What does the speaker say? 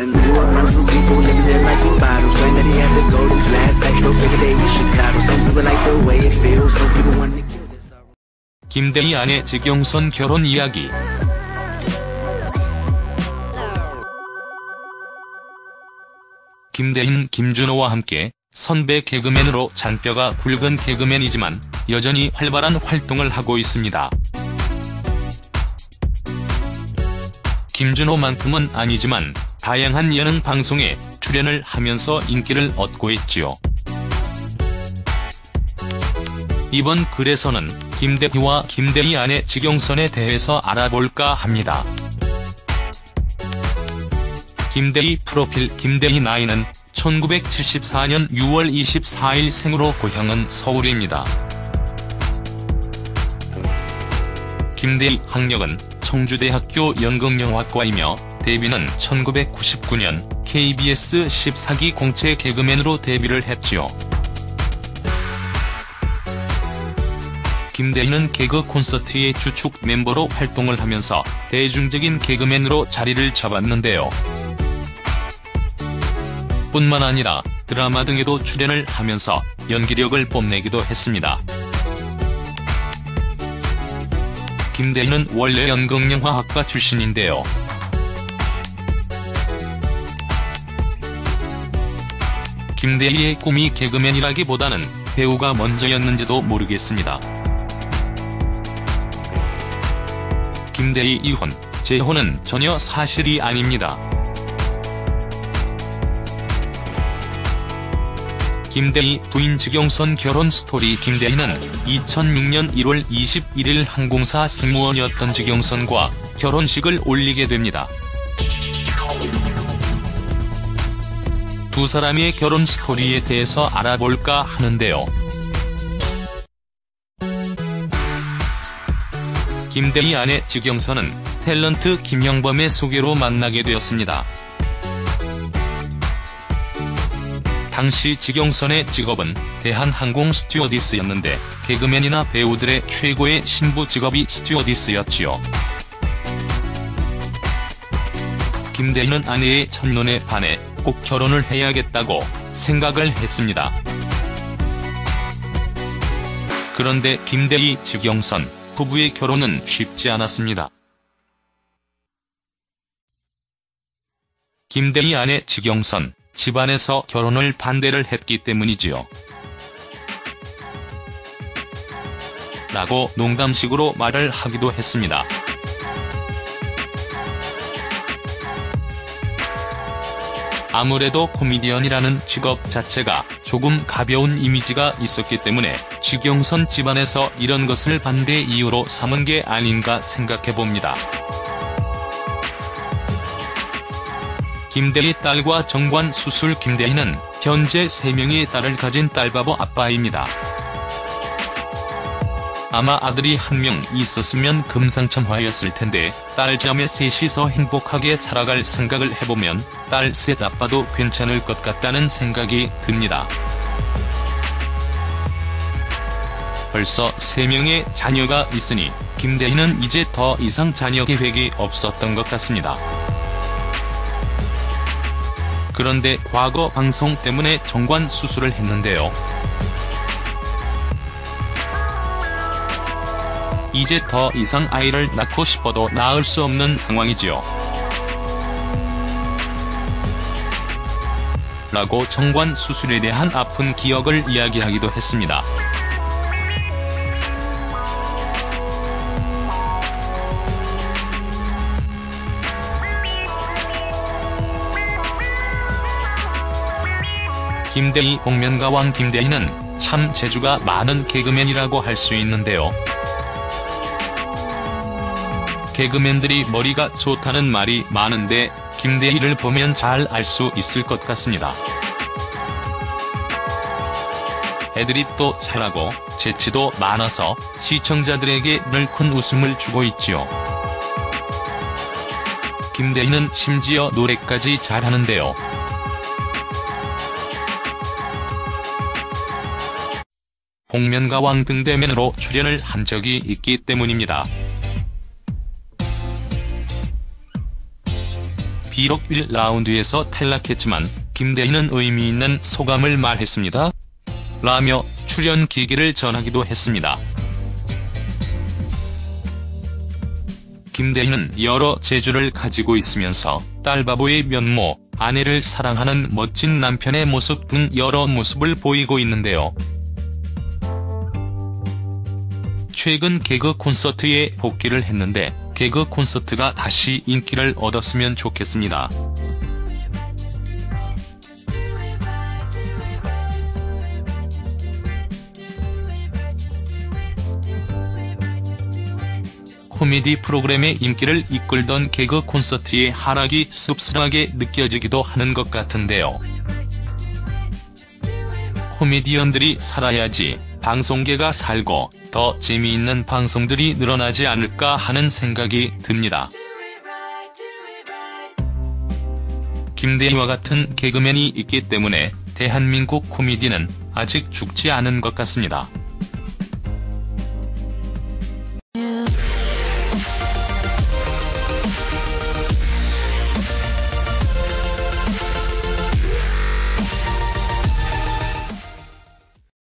Done grew up around some people living their life in bottles. Granddaddy had the golden flask, backdoor bigger day in Chicago. Some people like the way it feels, some people want to kill their sorrow. 김대희 아내 지경선 결혼 이야기. 김대희는 김준호와 함께 선배 개그맨으로 잔뼈가 굵은 개그맨이지만 여전히 활발한 활동을 하고 있습니다. 김준호만큼은 아니지만 다양한 예능 방송에 출연을 하면서 인기를 얻고 있지요. 이번 글에서는 김대희와 김대희 아내 지경선에 대해서 알아볼까 합니다. 김대희 프로필 김대희 나이는 1974년 6월 24일 생으로 고향은 서울입니다. 김대희 학력은 청주대학교 연극영화과이며 데뷔는 1999년 KBS 14기 공채 개그맨으로 데뷔를 했지요. 김대희는 개그 콘서트의 주축 멤버로 활동을 하면서 대중적인 개그맨으로 자리를 잡았는데요. 뿐만 아니라 드라마 등에도 출연을 하면서 연기력을 뽐내기도 했습니다. 김대희는 원래 연극영화학과 출신인데요. 김대희의 꿈이 개그맨이라기보다는 배우가 먼저였는지도 모르겠습니다. 김대희 이혼, 재혼은 전혀 사실이 아닙니다. 김대희 부인 지경선 결혼 스토리 김대희는 2006년 1월 21일 항공사 승무원이었던 지경선과 결혼식을 올리게 됩니다. 두 사람의 결혼 스토리에 대해서 알아볼까 하는데요. 김대희 아내 지경선은 탤런트 김영범의 소개로 만나게 되었습니다. 당시 지경선의 직업은 대한항공 스튜어디스였는데 개그맨이나 배우들의 최고의 신부 직업이 스튜어디스였지요. 김대희는 아내의 첫눈에 반해 꼭 결혼을 해야겠다고 생각을 했습니다. 그런데 김대희 지경선 부부의 결혼은 쉽지 않았습니다. 김대희 아내 지경선 집안에서 결혼을 반대를 했기 때문이지요. 라고 농담식으로 말을 하기도 했습니다. 아무래도 코미디언이라는 직업 자체가 조금 가벼운 이미지가 있었기 때문에 지경선 집안에서 이런 것을 반대 이유로 삼은 게 아닌가 생각해봅니다. 김대희 딸과 정관 수술 김대희는 현재 3명의 딸을 가진 딸바보 아빠입니다. 아마 아들이 한 명 있었으면 금상첨화였을 텐데 딸 자매 셋이서 행복하게 살아갈 생각을 해보면 딸 셋 아빠도 괜찮을 것 같다는 생각이 듭니다. 벌써 3명의 자녀가 있으니 김대희는 이제 더 이상 자녀 계획이 없었던 것 같습니다. 그런데 과거 방송 때문에 정관 수술을 했는데요. 이제 더 이상 아이를 낳고 싶어도 낳을 수 없는 상황이지요. 라고 정관 수술에 대한 아픈 기억을 이야기하기도 했습니다. 김대희 복면가왕 김대희는 참 재주가 많은 개그맨이라고 할 수 있는데요. 개그맨들이 머리가 좋다는 말이 많은데 김대희를 보면 잘 알 수 있을 것 같습니다. 애드립도 잘하고 재치도 많아서 시청자들에게 늘 큰 웃음을 주고 있지요. 김대희는 심지어 노래까지 잘하는데요. 복면가왕 등 대면으로 출연을 한 적이 있기 때문입니다. 비록 1라운드에서 탈락했지만 김대희는 의미 있는 소감을 말했습니다. 라며 출연 계기를 전하기도 했습니다. 김대희는 여러 재주를 가지고 있으면서 딸바보의 면모, 아내를 사랑하는 멋진 남편의 모습 등 여러 모습을 보이고 있는데요. 최근 개그 콘서트에 복귀를 했는데 개그 콘서트가 다시 인기를 얻었으면 좋겠습니다. 코미디 프로그램의 인기를 이끌던 개그 콘서트의 하락이 씁쓸하게 느껴지기도 하는 것 같은데요. 코미디언들이 살아야지 방송계가 살고 더 재미있는 방송들이 늘어나지 않을까 하는 생각이 듭니다. 김대희와 같은 개그맨이 있기 때문에 대한민국 코미디는 아직 죽지 않은 것 같습니다.